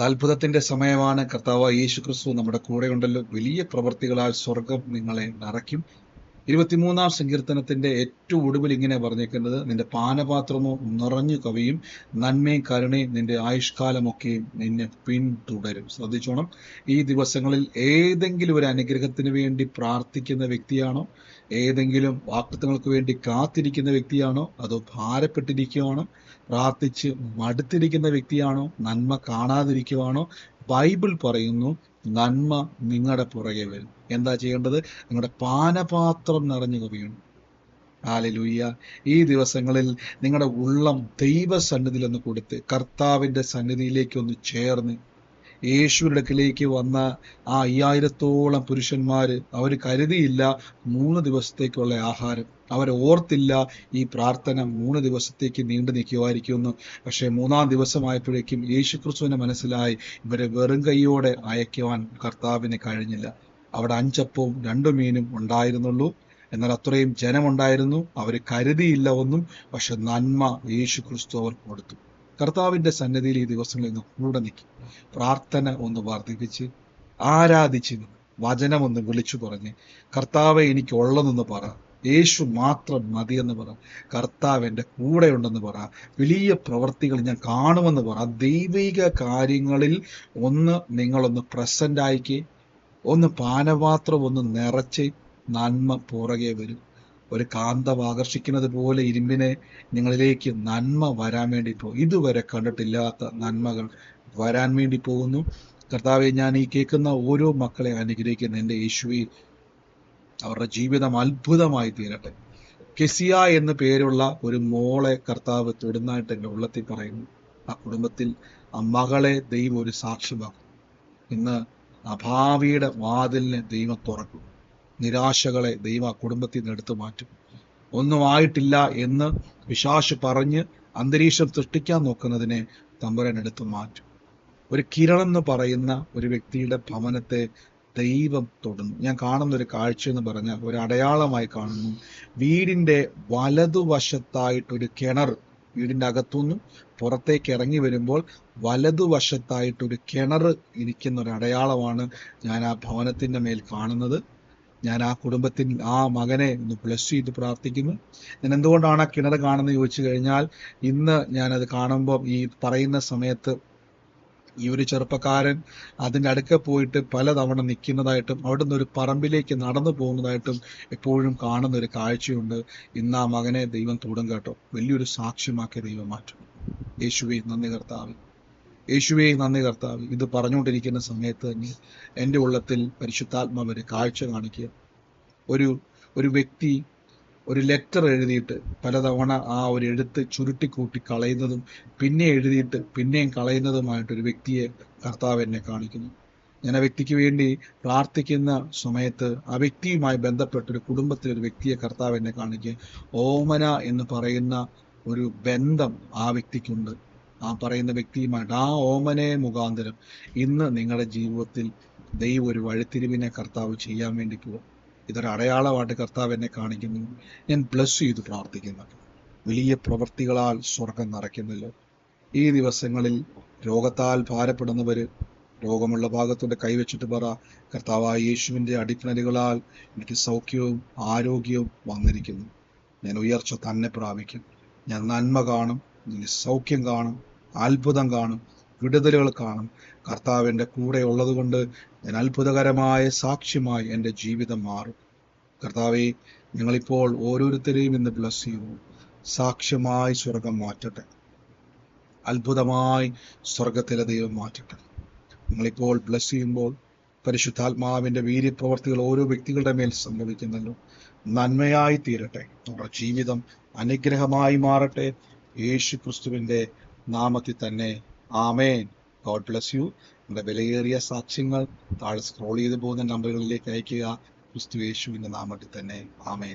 അത്ഭുതത്തിന്റെ സമയമാണ് കർത്താവ് യേശു ക്രിസ്തു നമ്മുടെ കൂടെയുണ്ടല്ലോ. വലിയ പ്രവർത്തികളാൽ സ്വർഗം നിങ്ങളെ നിറയ്ക്കും. ഇരുപത്തിമൂന്നാം സങ്കീർത്തനത്തിന്റെ ഏറ്റവും ഒടുവിൽ ഇങ്ങനെ പറഞ്ഞേക്കുന്നത് നിന്റെ പാനപാത്രമോ നിറഞ്ഞു കവിയും നന്മയും കരുണയും നിന്റെ ആയുഷ്കാലമൊക്കെയും നിന്നെ പിന്തുടരും. ശ്രദ്ധിച്ചോണം. ഈ ദിവസങ്ങളിൽ ഏതെങ്കിലും ഒരു അനുഗ്രഹത്തിന് വേണ്ടി പ്രാർത്ഥിക്കുന്ന വ്യക്തിയാണോ? ഏതെങ്കിലും വാക്തങ്ങൾക്ക് വേണ്ടി കാത്തിരിക്കുന്ന വ്യക്തിയാണോ? അതോ ഭാരപ്പെട്ടിരിക്കുകയാണോ പ്രാർത്ഥിച്ച് മടുത്തിരിക്കുന്ന വ്യക്തിയാണോ? നന്മ കാണാതിരിക്കുവാണോ? ബൈബിൾ പറയുന്നു നന്മ നിങ്ങളുടെ പുറകെ വരും. എന്താ ചെയ്യേണ്ടത്? നിങ്ങളുടെ പാനപാത്രം നിറഞ്ഞു കവിയണം. ആലലുയ്യ ഈ ദിവസങ്ങളിൽ നിങ്ങളുടെ ഉള്ളം ദൈവസന്നിധിയിൽ ഒന്ന് കൊടുത്ത് കർത്താവിന്റെ സന്നിധിയിലേക്ക് ഒന്ന് ചേർന്ന് യേശുവിന്റെ അടുക്കിലേക്ക് വന്ന ആ അയ്യായിരത്തോളം പുരുഷന്മാര് അവർ കരുതിയില്ല മൂന്ന് ദിവസത്തേക്കുള്ള ആഹാരം. അവർ ഓർത്തില്ല ഈ പ്രാർത്ഥന മൂന്ന് ദിവസത്തേക്ക് നീണ്ടു നിൽക്കുമായിരിക്കുമെന്ന് പക്ഷേ മൂന്നാം ദിവസമായപ്പോഴേക്കും യേശു ക്രിസ്തുവിനെ മനസ്സിലായി ഇവരെ വെറും കൈയോടെ അയക്കുവാൻ കർത്താവിന് കഴിഞ്ഞില്ല. അവിടെ അഞ്ചപ്പവും രണ്ടു മീനും ഉണ്ടായിരുന്നുള്ളൂ. എന്നാൽ അത്രയും ജനമുണ്ടായിരുന്നു. അവർ കരുതിയില്ല ഒന്നും. പക്ഷെ നന്മ യേശു ക്രിസ്തു അവർ കൊടുത്തു. കർത്താവിന്റെ സന്നദ്ധിയിൽ ഈ ദിവസങ്ങളിൽ കൂടെ നിൽക്കും. പ്രാർത്ഥന ഒന്ന് വർദ്ധിപ്പിച്ച് ആരാധിച്ച് വചനം ഒന്ന് വിളിച്ചു പറഞ്ഞ് കർത്താവെ എനിക്ക് ഉള്ളതെന്ന് പറ. യേശു മാത്രം മതി എന്ന് പറ. കർത്താവ് എന്റെ കൂടെ ഉണ്ടെന്ന് പറ. വലിയ പ്രവർത്തികൾ ഞാൻ കാണുമെന്ന് പറ. ദൈവിക കാര്യങ്ങളിൽ ഒന്ന് നിങ്ങളൊന്ന് പ്രസന്റ് ആയിക്കേ. ഒന്ന് പാനപാത്രം ഒന്ന് നിറച്ച് നന്മ പുറകെ വരും. ഒരു കാന്തം ആകർഷിക്കുന്നത് പോലെ ഇരുമ്പിനെ നിങ്ങളിലേക്ക് നന്മ വരാൻ വേണ്ടി പോകും ഇതുവരെ കണ്ടിട്ടില്ലാത്ത നന്മകൾ വരാൻ വേണ്ടി പോകുന്നു. കർത്താവെ ഞാൻ ഈ കേൾക്കുന്ന ഓരോ മക്കളെ അനുഗ്രഹിക്കുന്ന എന്റെ യേശുവിൽ അവരുടെ ജീവിതം അത്ഭുതമായി തീരട്ടെ. കെസിയ എന്ന പേരുള്ള ഒരു മോളെ കർത്താവ് തൊടുന്നതായിട്ട് എന്റെ ഉള്ളത്തിൽ പറയുന്നു. ആ കുടുംബത്തിൽ ആ മകളെ ദൈവം ഒരു സാക്ഷ്യമാക്കും ഇന്ന് ആ ഭാവിയുടെ വാതിലിനെ ദൈവം തുറക്കും. നിരാശകളെ ദൈവ കുടുംബത്തിൽ നിന്ന് എടുത്തു മാറ്റും. ഒന്നും ആയിട്ടില്ല എന്ന് വിശ്വാസ് പറഞ്ഞ് അന്തരീക്ഷം സൃഷ്ടിക്കാൻ നോക്കുന്നതിനെ തമ്പുരൻ എടുത്തു മാറ്റും. ഒരു കിരണം എന്ന് പറയുന്ന ഒരു വ്യക്തിയുടെ ഭവനത്തെ ദൈവം തൊടുന്നു. ഞാൻ കാണുന്ന ഒരു കാഴ്ച എന്ന് പറഞ്ഞാൽ ഒരു അടയാളമായി കാണുന്നു. വീടിന്റെ വലതുവശത്തായിട്ടൊരു കിണർ വീടിന്റെ അകത്തുനിന്നും പുറത്തേക്ക് ഇറങ്ങി വരുമ്പോൾ വലതുവശത്തായിട്ടൊരു കിണർ ഇരിക്കുന്ന ഒരു അടയാളമാണ് ഞാൻ ആ ഭവനത്തിന്റെ മേൽ കാണുന്നത്. ഞാൻ ആ കുടുംബത്തിൽ ആ മകനെ ഒന്ന് ബ്ലസ് ചെയ്ത് പ്രാർത്ഥിക്കുന്നു. ഞാൻ എന്തുകൊണ്ടാണ് ആ കിണർ കാണുന്നത് ചോദിച്ചു കഴിഞ്ഞാൽ ഇന്ന് ഞാനത് കാണുമ്പോൾ ഈ പറയുന്ന സമയത്ത് ഈ ഒരു ചെറുപ്പക്കാരൻ അതിന്റെ അടുക്ക പോയിട്ട് പലതവണ നിൽക്കുന്നതായിട്ടും അവിടെ നിന്ന് ഒരു പറമ്പിലേക്ക് നടന്നു പോകുന്നതായിട്ടും എപ്പോഴും കാണുന്ന ഒരു കാഴ്ചയുണ്ട്. ഇന്ന് ആ മകനെ ദൈവം തൂടും കേട്ടോ. വലിയൊരു സാക്ഷ്യമാക്കി ദൈവം മാറ്റും. യേശുവേ നന്ദി കർത്താവ്. യേശുവെ നന്ദി കർത്താവ്. ഇത് പറഞ്ഞുകൊണ്ടിരിക്കുന്ന സമയത്ത് തന്നെ എന്റെ ഉള്ളത്തിൽ പരിശുദ്ധാത്മാവ് ഒരു കാഴ്ച കാണിക്കുക. ഒരു ഒരു വ്യക്തി ഒരു ലെറ്റർ എഴുതിയിട്ട് പലതവണ ആ ഒരു എഴുത്ത് ചുരുട്ടിക്കൂട്ടി കളയുന്നതും പിന്നെ എഴുതിയിട്ട് പിന്നെയും കളയുന്നതുമായിട്ട് ഒരു വ്യക്തിയെ കർത്താവ് എന്നെ കാണിക്കുന്നു. ഞാൻ ആ വ്യക്തിക്ക് വേണ്ടി പ്രാർത്ഥിക്കുന്ന സമയത്ത് ആ വ്യക്തിയുമായി ബന്ധപ്പെട്ട ഒരു കുടുംബത്തിലെ ഒരു വ്യക്തിയെ കർത്താവ് എന്നെ കാണിക്കുക. ഓമന എന്ന് പറയുന്ന ഒരു ബന്ധം ആ വ്യക്തിക്കുണ്ട്. ആ പറയുന്ന വ്യക്തിയുമായിട്ട് ആ ഓമനെ മുഖാന്തരം ഇന്ന് നിങ്ങളുടെ ജീവിതത്തിൽ ദൈവം ഒരു വഴിത്തിരിവിനെ കർത്താവ് ചെയ്യാൻ വേണ്ടി പോകും ഇതൊരു അടയാളമായിട്ട് കർത്താവ് എന്നെ കാണിക്കുന്നു. ഞാൻ ബ്ലസ് ചെയ്ത് പ്രാർത്ഥിക്കുന്നു. വലിയ പ്രവൃത്തികളാൽ സ്വർഗം നിറയ്ക്കുന്നല്ലോ. ഈ ദിവസങ്ങളിൽ രോഗത്താൽ ഭാരപ്പെടുന്നവര് രോഗമുള്ള ഭാഗത്തോടെ കൈവച്ചിട്ട് പറ കർത്താവായ യേശുവിന്റെ അടിപ്പിണലുകളാൽ എനിക്ക് സൗഖ്യവും ആരോഗ്യവും വന്നിരിക്കുന്നു. ഞാൻ ഉയർച്ച തന്നെ പ്രാപിക്കും. ഞാൻ നന്മ കാണും. സൗഖ്യം കാണും. അത്ഭുതം കാണും വിടുതലുകൾ കാണും. കർത്താവ് എന്റെ കൂടെ ഉള്ളതുകൊണ്ട് ഞാൻ അത്ഭുതകരമായ സാക്ഷ്യമായി എന്റെ ജീവിതം മാറും. കർത്താവെ ഞങ്ങളിപ്പോൾ ഓരോരുത്തരെയും ഇന്ന് ബ്ലസ് ചെയ്യുന്നു സാക്ഷ്യമായി സ്വർഗം മാറ്റട്ടെ. അത്ഭുതമായി സ്വർഗത്തിലെ ദൈവം മാറ്റട്ടെ. നിങ്ങളിപ്പോൾ ബ്ലസ് ചെയ്യുമ്പോൾ പരിശുദ്ധാത്മാവിന്റെ വീര്യപ്രവർത്തികൾ ഓരോ വ്യക്തികളുടെ മേൽ സംഭവിക്കുന്നല്ലോ. നന്മയായി തീരട്ടെ. നമ്മുടെ ജീവിതം അനുഗ്രഹമായി മാറട്ടെ. യേശു ക്രിസ്തുവിന്റെ നാമത്തിൽ തന്നെ. ആമേൻ. ഗോഡ് ബ്ലസ് യു നമ്മുടെ വിലയേറിയ സാക്ഷ്യങ്ങൾ താഴെ സ്ക്രോൾ ചെയ്തു പോകുന്ന നമ്പറുകളിലേക്ക് അയക്കുക ക്രിസ്തു യേശുവിന്റെ നാമത്തിൽ തന്നെ. ആമേൻ.